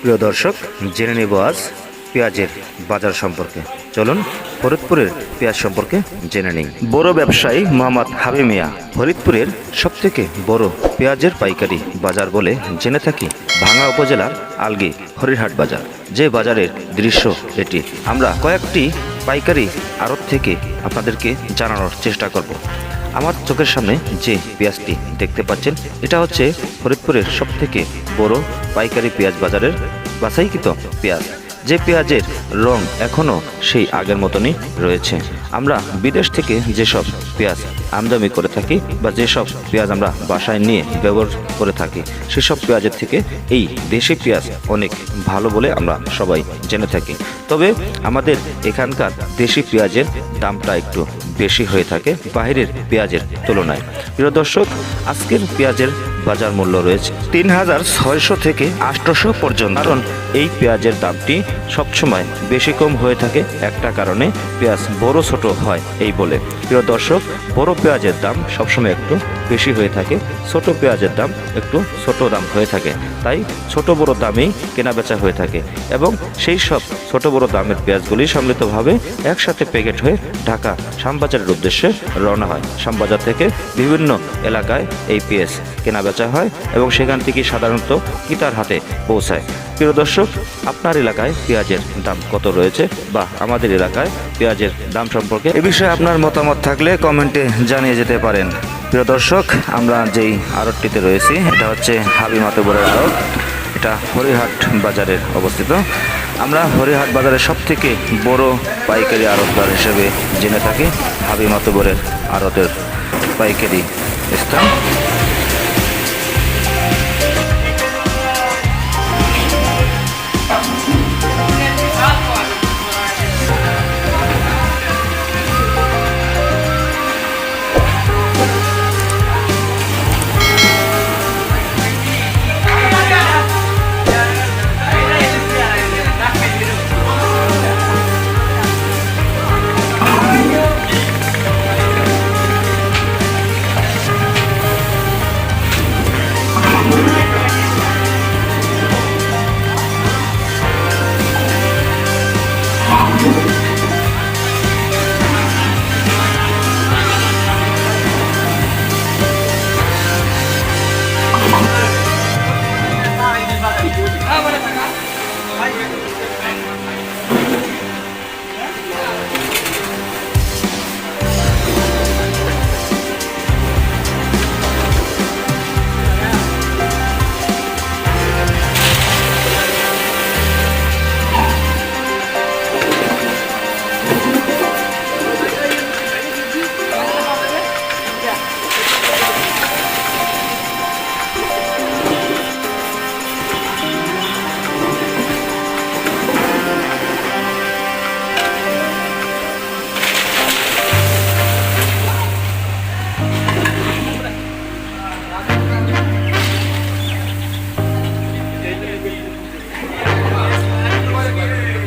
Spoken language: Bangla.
প্রিয় দর্শক, জেনে নেব আজ পেঁয়াজের বাজার সম্পর্কে। চলুন, ফরিদপুরের পেঁয়াজ সম্পর্কে জেনে নিই। বড় ব্যবসায়ী মোহাম্মদ হাবি মিয়া ফরিদপুরের সবথেকে বড় পেঁয়াজের পাইকারি বাজার বলে জেনে থাকি ভাঙা উপজেলার আলগি হরিরহাট বাজার। যে বাজারের দৃশ্য এটি। আমরা কয়েকটি পাইকারি আড়ত থেকে আপনাদেরকে জানানোর চেষ্টা করব। আমার চোখের সামনে যে পেঁয়াজটি দেখতে পাচ্ছেন, এটা হচ্ছে ফরিদপুরের সবথেকে বড় পাইকারি পেঁয়াজ বাজারের বাছাইকৃত পেঁয়াজ। যে পেঁয়াজের রং এখনও সেই আগের মতনই রয়েছে। আমরা বিদেশ থেকে যেসব পেঁয়াজ আমদানি করে থাকি বা যেসব পেঁয়াজ আমরা বাসায় নিয়ে ব্যবহার করে থাকি, সেসব পেঁয়াজের থেকে এই দেশি পেঁয়াজ অনেক ভালো বলে আমরা সবাই জেনে থাকি। তবে আমাদের এখানকার দেশি পেঁয়াজের দামটা একটু বেশি হয়ে থাকে বাইরের পেঁয়াজের তুলনায়। প্রিয় দর্শক, আজকের পেঁয়াজের বাজার মূল্য রয়েছে তিন হাজার ছয়শো থেকে আটশোশো পর্যন্ত। কারণ এই পেঁয়াজের দামটি সবসময় বেশি কম হয়ে থাকে। একটা কারণে পেঁয়াজ বড় ছোট হয় এই বলে। প্রিয় দর্শক, বড় পেঁয়াজের দাম সবসময় একটু বেশি হয়ে থাকে। ছোট পেঁয়াজের দাম একটু ছোট দাম হয়ে থাকে। তাই ছোট বড় দামেই কেনা বেচা হয়ে থাকে এবং সেই সব ছোট বড় দামের পেঁয়াজগুলি সম্মিলিতভাবে একসাথে প্যাকেট হয়ে ঢাকা শ্যামবাজারের উদ্দেশ্যে রওনা হয়। শ্যামবাজার থেকে বিভিন্ন এলাকায় এই পেঁয়াজ কেনা বেচা হয় এবং সেখান থেকে সাধারণত কিতার হাতে পৌঁছায়। প্রিয় দর্শক, আপনার এলাকায় পেঁয়াজের দাম কত রয়েছে বা আমাদের এলাকায় পেঁয়াজের দাম সম্পর্কে এ বিষয়ে আপনার মতামত থাকলে কমেন্টে জানিয়ে যেতে পারেন। প্রিয় দর্শক, আমরা যেই আড়তটিতে রয়েছি, এটা হচ্ছে হাবি মাতবরের আড়ত। এটা হরিহাট বাজারের অবস্থিত। আমরা হরিহাট বাজারের সব থেকে বড় পাইকারি আড়তদার হিসেবে জেনে থাকি হাবি মাতবরের আড়তের পাইকারি স্থান।